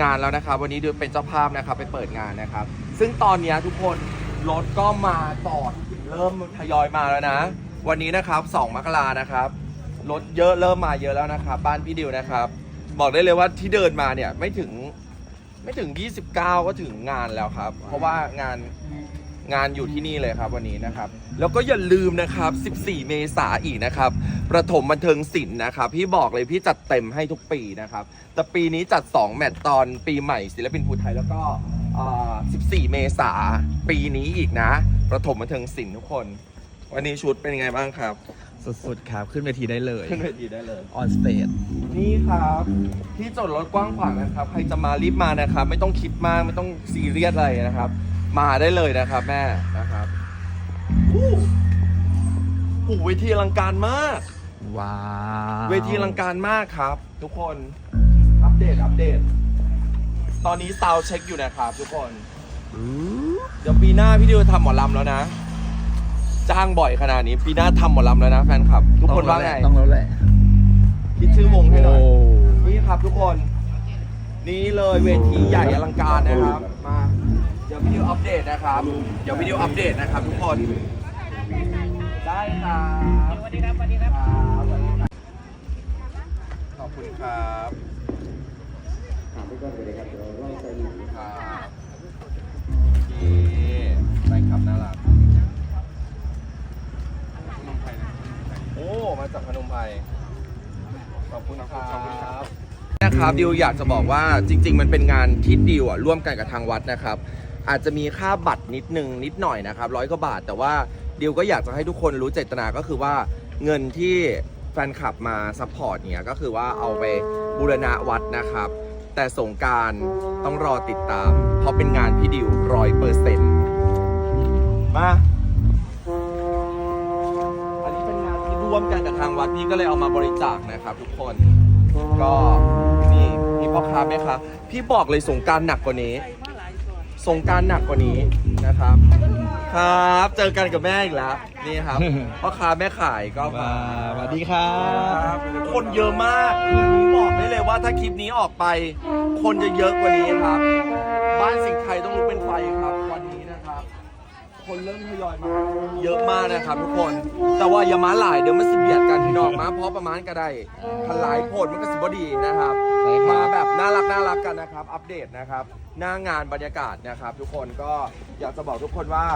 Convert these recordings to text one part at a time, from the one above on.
งานแล้วนะครับ วันนี้ดูเป็นเจ้าภาพนะครับไปเปิดงานนะครับ ซึ่งตอนนี้ทุกคนรถก็มาจอดเริ่มทยอยมาแล้วนะ วันนี้นะครับ 2 มกรานะครับรถเยอะเริ่มมาเยอะแล้วนะครับ บ้านพี่ดิวนะครับ บอกได้เลยว่าที่เดินมาเนี่ยไม่ถึงไม่ถึง 29 ก็ถึงงานแล้วครับ เพราะว่างาน งานอยู่ที่นี่เลยครับวันนี้นะครับ แล้วก็อย่าลืมนะครับ 14 เมษาอีกนะครับ ประถมบันเทิงศิลป์นะครับ พี่บอกเลยพี่จัดเต็มให้ทุกปีนะครับ แต่ปีนี้จัด 2 แมตช์ตอนปีใหม่ศิลปินภูไทยแล้วก็อ่า14 เมษาปีนี้อีกนะ ประถมบันเทิงศิลป์ทุกคน วันนี้ชุดเป็นยังไงบ้างครับ สุดๆครับ ขึ้นเวทีได้เลยขึ้นเวทีได้เลย on stage นี่ครับที่จอดรถกว้างขวางนะครับ ใครจะมารีบมานะครับ ไม่ต้องคิดมากไม่ต้องซีเรียสอะไรนะครับ มาได้เลยนะครับแม่นะครับอู้หูเวทีอลังการมาก ว้าวเวทีอลังการมากครับ ทุกคน อัปเดตอัปเดต ตอนนี้ซาวเช็คอยู่นะครับ ทุกคนอู้เดี๋ยวปีหน้าพี่ดิวทำหมอลำแล้วนะ จ้างบ่อยขนาดนี้ ปีหน้าทำหมอลำแล้วนะแฟนคลับ ทุกคนว่าไงต้องแล้วแหละ คิดชื่อวงให้หน่อยโอ้นี่ครับทุกคน นี่เลยเวทีใหญ่อลังการนะครับ มา เดี๋ยววิดีโออัปเดตนะครับ เดี๋ยววิดีโออัปเดตนะครับทุกคน ได้ครับสวัสดีครับสวัสดีครับ ขอบคุณครับครับนี่แฟนคลับน่ารักโอ้ มาจากพนมไพรขอบคุณครับ นะครับดิวอยากจะบอกว่าจริง ๆ มันเป็นงานที่ดิวอะร่วมกันกับทางวัดนะครับ อาจจะมีค่าบัตรนิดนึงนิดหน่อยนะครับร้อยกว่าบาท แต่ว่าดิวก็อยากจะให้ทุกคนรู้เจตนาก็คือว่าเงินที่แฟนคลับมาซัพพอร์ตเนี่ยก็คือว่าเอาไปบูรณะวัดนะครับ แต่สงการต้องรอติดตาม เพราะเป็นงานพี่ดิวร้อยเปอร์เซ็นต์มาอันนี้เป็นงานที่ร่วมกันกับทางวัดพี่ก็เลยเอามาบริจาคนะครับ ทุกคนก็นี่พี่พ่อค้าแม่ค้าพี่บอกเลยสงการหนักกว่านี้ สงกรารหนักกว่านี้นะครับ ครับ เจอกันกับแม่อีกแล้ว นี่ครับพ่อค้าแม่ขายก็ว้ามาวสวัสดีครับ คนเยอะมากคืนนี้บอกได้เลยว่าถ้าคลิปนี้ออกไป คนจะเยอะกว่านี้ครับบ้ คนเริ่มทยอยมาเยอะมากนะครับทุกคน แต่ว่าอย่ามาหลายเดี๋ยวมันสิเบียดกันพี่น้องมาเพราะประมาณก็ได้ทลายโพดมันก็สิบดีนะครับใช่ครับ มาแบบน่ารักน่ารักกันนะครับ อัปเดตนะครับ หน้างานบรรยากาศนะครับ ทุกคนก็อยากจะบอกทุกคนว่า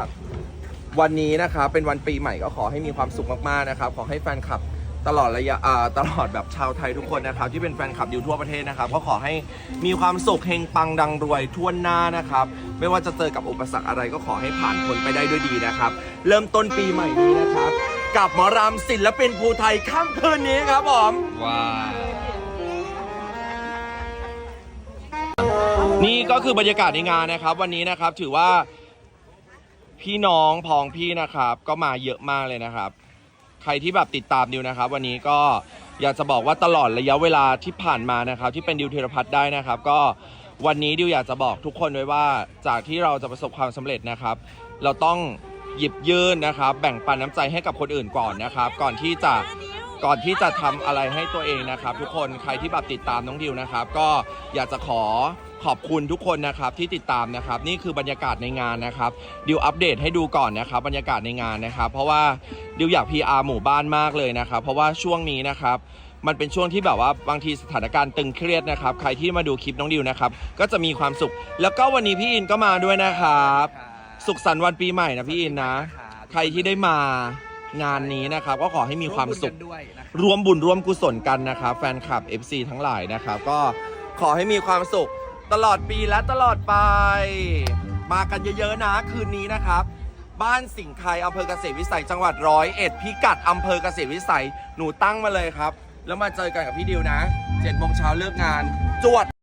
วันนี้นะครับเป็นวันปีใหม่ก็ขอให้มีความสุขมากๆนะครับ ขอให้แฟนคลับ ตลอดระยะอ่าตลอดแบบชาวไทยทุกคนนะครับ ที่เป็นแฟนคลับอยู่ทั่วประเทศนะครับ ก็ขอให้มีความสุขเฮงปังดังรวยทั่วหน้านะครับ ไม่ว่าจะเจอกับอุปสรรคอะไรก็ขอให้ผ่านพ้นไปได้ด้วยดีนะครับ เริ่มต้นปีใหม่นี้นะครับ กับหมอรำศิลปินภูไทยค่ำคืนนี้ครับผมว้าวนี่ก็คือบรรยากาศในงานนะครับ วันนี้นะครับถือว่าพี่น้องพองพี่นะครับ ก็มาเยอะมากเลยนะครับ ใครที่แบบติดตามดิวนะครับ วันนี้ก็อยากจะบอกว่าตลอดระยะเวลาที่ผ่านมานะครับ ที่เป็นดิวเทรพัฒน์ได้นะครับ ก็วันนี้ดิวอยากจะบอกทุกคนไว้ว่าจากที่เราจะประสบความสำเร็จนะครับ เราต้องหยิบยื่นนะครับ แบ่งปันน้ำใจให้กับคนอื่นก่อนนะครับ ก่อนที่จะ ก่อนที่จะทำอะไรให้ตัวเองนะครับ ทุกคนใครที่แบบติดตามน้องดิวนะครับ ก็อยากจะขอขอบคุณทุกคนนะครับที่ติดตามนะครับ นี่คือบรรยากาศในงานนะครับดิวอัปเดตให้ดูก่อนนะครับ บรรยากาศในงานนะครับ เพราะว่าดิวอยาก PR หมู่บ้านมากเลยนะครับ เพราะว่าช่วงนี้นะครับ มันเป็นช่วงที่แบบว่าบางทีสถานการณ์ตึงเครียดนะครับ ใครที่มาดูคลิปน้องดิวนะครับ ก็จะมีความสุข แล้วก็วันนี้พี่อินก็มาด้วยนะครับ สุขสันต์วันปีใหม่นะพี่อินนะ ใครที่ได้มา งานนี้นะครับ ก็ขอให้มีความสุข ด้วยนะครับรวมบุญร่วมกุศลกันนะครับ แฟนคลับ FC ทั้งหลายนะครับ ก็ขอให้มีความสุขตลอดปีและตลอดไป มากันเยอะๆนะคืนนี้นะครับ บ้านสิงห์ไทยอำเภอเกษตรวิสัยจังหวัดร้อยเอ็ดพิกัดอำเภอเกษตรวิสัยหนูตั้งมาเลยครับ แล้วมาเจอกันกับพี่ดิวนะเจ็ดโมงเช้าเลิกงานจวด